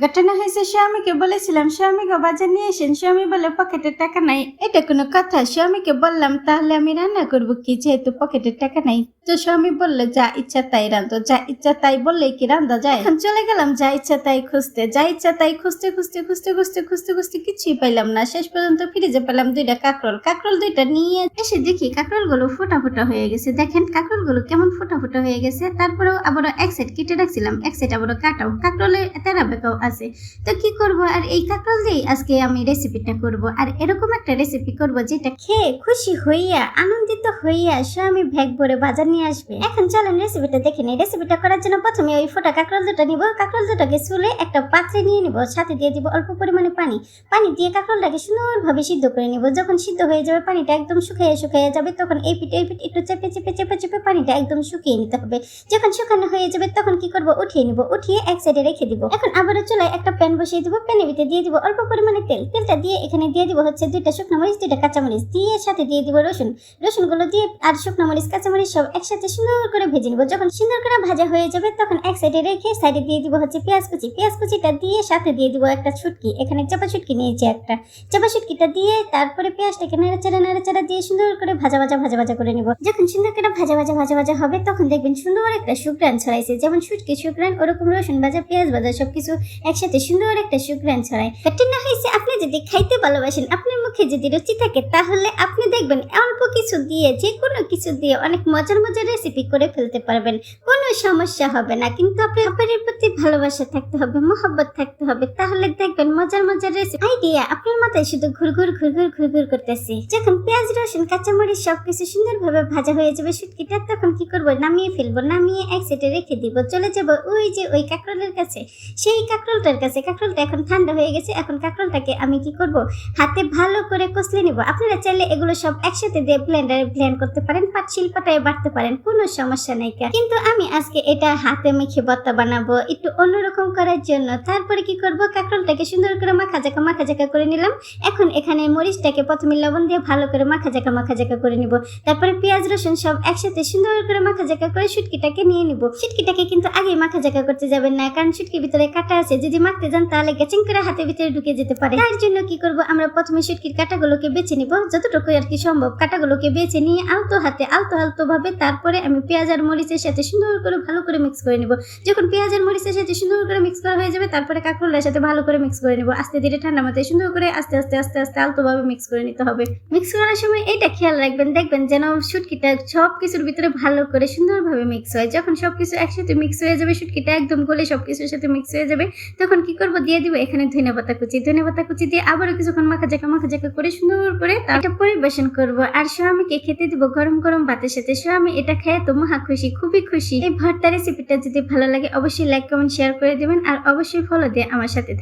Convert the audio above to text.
ঘটনা হয়েছে, স্বামীকে বলেছিলাম স্বামীকে বাজার নিয়ে এসেন স্বামী বলে, পকেটের টাকা নাই। এটা কোনো কথা। স্বামীকে বললাম, তাহলে আমি রান্না করব কি? যেহেতু পকেটের টাকা নাই। তো স্বামী বললে, যা ইচ্ছা তাই রান্ধো, যা ইচ্ছা তাই বললে কি রান্ধা যায়? এখন চলে গেলাম, যা ইচ্ছা তাই খুঁজতে। যা ইচ্ছা তাই খুঁজতে খুঁজতে খুঁজতে খুঁজতে খুঁজতে খুঁজতে কিছুই পাইলাম না। শেষ পর্যন্ত ফ্রিজে পেলাম দুইটা কাকরোল। কাকরোল দুইটা নিয়ে এসে দেখি কাকরোলগুলো ফোটা ফোটা হয়ে গেছে। দেখেন কাকরোলগুলো কেমন ফোটা ফোটা হয়ে গেছে। তারপরেও আবার এক সাইড কেটে রাখছিলাম। এক সাইড আবার কাটাও। কাকরোলের তেরা বেকাও আছে। তো কি করব? আর এই কাকরোল দিয়ে আজকে আমি রেসিপিটা করব। আর এরকম একটা রেসিপি করব যেটা খেয়ে খুশি হইয়া, আনন্দিত হইয়া স্বামী ভ্যাগ ভরে বাজার নিয়ে আসবে। এখন চলেন রেসিপিটা দেখে নিই। রেসিপিটা করার জন্য প্রথমে ওই ফোটা কাকরোল দুটো নিব। কাকরোল দুটোকে চুলে একটা পাত্রে নিয়ে নিব। সাথে দিয়ে দিব অল্প পরিমাণে পানি। পানি দিয়ে কাকরোলটাকে সুন্দরভাবে সিদ্ধ করে নিব। যখন সিদ্ধ হয়ে যাবে পানিটা একদম শুকিয়ে শুকিয়ে যাবে, তখন এই পিঠ এই পিঠ একটু চেপে চেপে চেপে চেপে পানিটা একদম শুকিয়ে নিতে হবে। যখন শুকানো হয়ে যাবে, তখন কি করব? উঠিয়ে নিব। উঠিয়ে এক সাইডে রেখে দিব। এখন আবারও চুলায় একটা প্যান বসিয়ে দিব, প্যানের ভিতরে দিয়ে দিব অল্প পরিমাণে তেল। তেলটা দিয়ে এখানে দিয়ে দিব হচ্ছে দুইটা শুকনো মরিচ, দুইটা কাঁচামরিচ। দিয়ে সাথে দিয়ে দিব রসুন। রসুনগুলো দিয়ে আর শুকনো মরিচ, কাঁচামরিচ সব একসাথে সুন্দর করে ভেজে নিব। যখন সুন্দর করে ভাজা হয়ে যাবে, তখন এক সাইডে রেখে সাইডে দিয়ে দিব হচ্ছে পেঁয়াজ কুচি। পেঁয়াজ কুচিটা দিয়ে সাথে দিয়ে দিব একটা ছুটকি। এখানে চাপা ছুটকি নিয়েছি একটা। চাপা ছুটকিটা দিয়ে তারপরে পেঁয়াজটাকে নাড়াচাড়া নাড়াচাড়া দিয়ে সুন্দর করে ভাজা ভাজা ভাজা ভাজা করে নিব। যখন সুন্দর করে ভাজা ভাজা ভাজা ভাজা হবে, তখন দেখবেন সুন্দর একটা সুগ্রান ছড়াইছে। যেমন সুটকি সুগ্রান ওরকম রসুন ভাজা, পেঁয়াজ ভাজা সবকিছু একসাথে সুন্দর একটা সুগ্রান ছড়ায়। না হয়েছে আপনি যদি খাইতে ভালোবাসেন, আপনার মুখে যদি রুচি থাকে, তাহলে আপনি দেখবেন অল্প কিছু দিয়ে যে কোনো কিছু দিয়ে অনেক মজার মজার রেসিপি করে ফেলতে পারবেন। কোনো সমস্যা হবে না। কিন্তু আপনি আপনার প্রতি ভালোবাসা থাকতে হবে, মোহব্বত থাকতে হবে। তাহলে দেখবেন মজার মজার রেসিপি আইডিয়া আপনার মাথায় শুধু ঘুরঘুর ঘুরঘুর ঘুরঘুর করতেছে। যখন পেঁয়াজ, রসুন, কাঁচামরিচ সবকিছু সুন্দরভাবে ভাজা হয়ে যাবে শুটকিটা, তখন কি করব? নামিয়ে ফেলব, নামিয়ে এক সাইডে রেখে দিব। চলে যাব ওই যে ওই কাঁকরোলের কাছে। সেই কাঁকরোলটার কাছে। কাঁকরোলটা এখন ঠান্ডা হয়ে গেছে। এখন কাঁকরোলটাকে আমি কি করব? হাতে ভালো করে কষলে নিব। আপনারা চাইলে এগুলো সব একসাথে দিয়ে ব্লেন্ডারে ব্লেন্ড করতে পারেন, পাট শিল্পটায় বাড়তে পারেন। কোনো সমস্যা নাই কিন্তু আমি আজকে এটা হাতে মেখে ভর্তা বানাবো, একটু অন্যরকম করার জন্য। তারপরে কি করব? কাঁকরোলটাকে সুন্দর করে মাখা জাকা মাখা জাকা করে নিলাম। এখন এখানে মরিচটাকে প্রথমে লবণ দিয়ে ভালো করে মাখা জাকা মাখা জাকা করে নিব। তারপরে পেঁয়াজ, রসুন সব একসাথে সুন্দর করে মাখা জাকা করে শুটকিটাকে নিয়ে নিব। শুটকিটাকে কিন্তু আগে মাখা জাকা করতে যাবেন না, কারণ শুটকির ভিতরে কাটা আছে। যদি মাখতে যান তাহলে গেচিং করে হাতের ভিতরে ঢুকে যেতে পারে। তার জন্য কি করব? আমরা প্রথমে শুটকির কাটাগুলোকে বেছে নিব। যতটুকু আর কি সম্ভব, কাটাগুলোকে বেছে নিয়ে আলতো হাতে, আলতো আলতো ভাবে তারপরে আমি পেঁয়াজ আর মরিচের সাথে সুন্দর করে ভালো করে মিক্স করে নিব। যখন পেঁয়াজ আর মরিচের সাথে সুন্দর করে মিক্স করা হয়ে যাবে, তারপরে কাঁকরোলের সাথে ভালো করে মিক্স করে নিব। আস্তে ধীরে ঠান্ডা মাথায় সুন্দর করে আস্তে আস্তে আস্তে আস্তে আলতো ভাবে মিক্স করে নিতে হবে। মিক্স করার সময় এটা খেয়াল রাখবেন। দেখবেন যেন শুটকিটা সব কিছুর ভিতরে ভালো করে সুন্দরভাবে মিক্স হয়। যখন সবকিছু একসাথে মিক্স হয়ে যাবে, শুটকিটা একদম গলে সবকিছুর সাথে মিক্স হয়ে যাবে, তখন কি করব? দিয়ে দিব এখানে ধনে পাতা কুচি। ধনে পাতা কুচি দিয়ে আবারও কিছুক্ষণ মাখা জাকা মাখা জাকা করে সুন্দর করে এটা পরিবেশন করব। আর স্বামীকে খেতে দিব গরম গরম ভাতের সাথে। স্বামী এটা খেয়ে তো মহা খুশি, খুবই খুশি। এই ভর্তা রেসিপিটা যদি ভালো লাগে, অবশ্যই লাইক কমেন্ট শেয়ার করে দেবেন, আর অবশ্যই ফলো দিয়ে আমার সাথে